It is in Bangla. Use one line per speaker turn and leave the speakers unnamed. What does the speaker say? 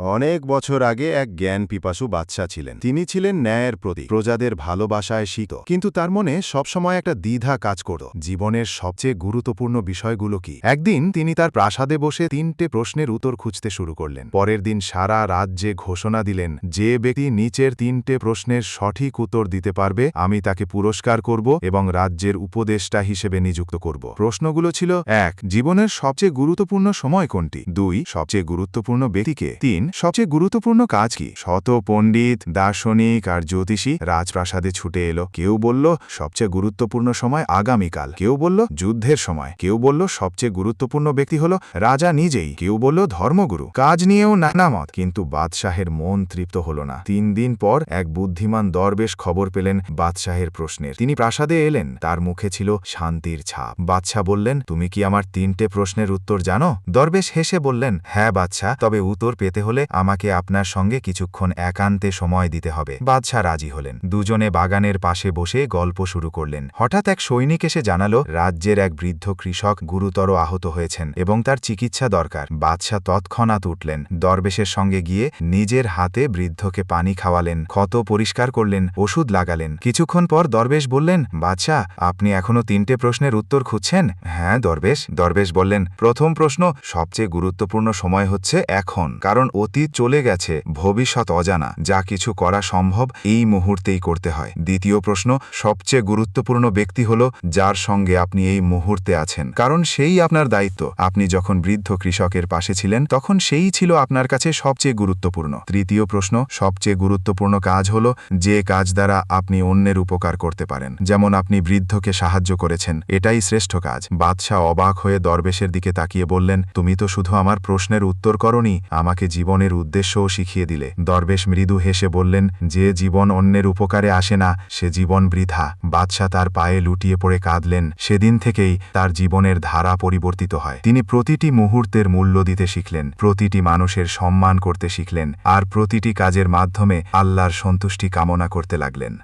অনেক বছর আগে এক জ্ঞান পিপাসু বাচ্চা ছিলেন। তিনি ছিলেন ন্যায়ের প্রতি প্রজাদের ভালোবাসায় শীত। কিন্তু তার মনে সবসময় একটা দ্বিধা কাজ করত। জীবনের সবচেয়ে গুরুত্বপূর্ণ বিষয়গুলো কি? একদিন তিনি তার প্রাসাদে বসে তিনটে প্রশ্নের উত্তর খুঁজতে শুরু করলেন। পরের দিন সারা রাজ্যে ঘোষণা দিলেন, যে ব্যক্তি নিচের তিনটে প্রশ্নের সঠিক উত্তর দিতে পারবে, আমি তাকে পুরস্কার করব এবং রাজ্যের উপদেষ্টা হিসেবে নিযুক্ত করব। প্রশ্নগুলো ছিল এক, জীবনের সবচেয়ে গুরুত্বপূর্ণ সময় কোনটি? দুই, সবচেয়ে গুরুত্বপূর্ণ ব্যক্তিকে। তিন সবচেয়ে গুরুত্বপূর্ণ কাজ কি? শত পণ্ডিত, দার্শনিক আর জ্যোতিষী রাজপ্রাসাদে ছুটে এলো। কেউ বলল, সবচেয়ে গুরুত্বপূর্ণ সময় আগামীকাল। কেউ বলল, যুদ্ধের সময়। কেউ বলল, সবচেয়ে গুরুত্বপূর্ণ ব্যক্তি হল রাজা নিজেই। কেউ বলল, ধর্মগুরু। কাজ নিয়েও নানা মত। কিন্তু বাদশাহের মন তৃপ্ত হল না। তিন দিন পর এক বুদ্ধিমান দরবেশ খবর পেলেন বাদশাহের প্রশ্নের। তিনি প্রাসাদে এলেন। তার মুখে ছিল শান্তির ছাপ। বাদশাহ বললেন, তুমি কি আমার তিনটে প্রশ্নের উত্তর জানো? দরবেশ হেসে বললেন হ্যাঁ বাদশাহ, তবে উত্তর পেতে হলে আমাকে আপনার সঙ্গে কিছুক্ষণ একান্তে সময় দিতে হবে। বাদশাহ রাজি হলেন। দুজনে বাগানের পাশে বসে গল্প শুরু করলেন। হঠাৎ এক সৈনিক এসে জানালো, রাজ্যের এক বৃদ্ধ কৃষক গুরুতর আহত হয়েছেন এবং তার চিকিৎসা দরকার। বাদশাহ তৎক্ষণাৎ উঠলেন। দরবেশের সঙ্গে গিয়ে নিজের হাতে বৃদ্ধকে পানি খাওয়ালেন, ক্ষত পরিষ্কার করলেন, ওষুধ লাগালেন। কিছুক্ষণ পর দরবেশ বললেন বাদশাহ আপনি এখনও তিনটে প্রশ্নের উত্তর খুঁজছেন? হ্যাঁ দরবেশ। দরবেশ বললেন, প্রথম প্রশ্ন, সবচেয়ে গুরুত্বপূর্ণ সময় হচ্ছে এখন, কারণ অতীত চলে গেছে, ভবিষ্যৎ অজানা, যা কিছু করা সম্ভব এই মুহূর্তেই করতে হয়। দ্বিতীয় প্রশ্ন, সবচেয়ে গুরুত্বপূর্ণ ব্যক্তি হল যার সঙ্গে আপনি এই মুহূর্তে আছেন। কারণ সেই আপনার দায়িত্ব। আপনি যখন বৃদ্ধ কৃষকের পাশে ছিলেন, তখন সেই ছিল আপনার কাছে সবচেয়ে গুরুত্বপূর্ণ। তৃতীয় প্রশ্ন, সবচেয়ে গুরুত্বপূর্ণ কাজ হল যে কাজ দ্বারা আপনি অন্যের উপকার করতে পারেন। যেমন আপনি বৃদ্ধকে সাহায্য করেছেন, এটাই শ্রেষ্ঠ কাজ। বাদশাহ অবাক হয়ে দরবেশের দিকে তাকিয়ে বললেন, তুমি তো শুধু আমার প্রশ্নের উত্তর করনি, আমাকে জীবনের উদ্দেশ্যও শিখিয়ে দিলে। দরবেশ মৃদু হেসে বললেন, যে জীবন অন্যের উপকারে আসে না, সে জীবন বৃথা। বাদশাহ তার পায়ে লুটিয়ে পড়ে কাঁদলেন। সেদিন থেকেই তার জীবনের ধারা পরিবর্তিত হয়। তিনি প্রতিটি মুহূর্তের মূল্য দিতে শিখলেন, প্রতিটি মানুষের সম্মান করতে শিখলেন, আর প্রতিটি কাজের মাধ্যমে আল্লাহর সন্তুষ্টি কামনা করতে লাগলেন।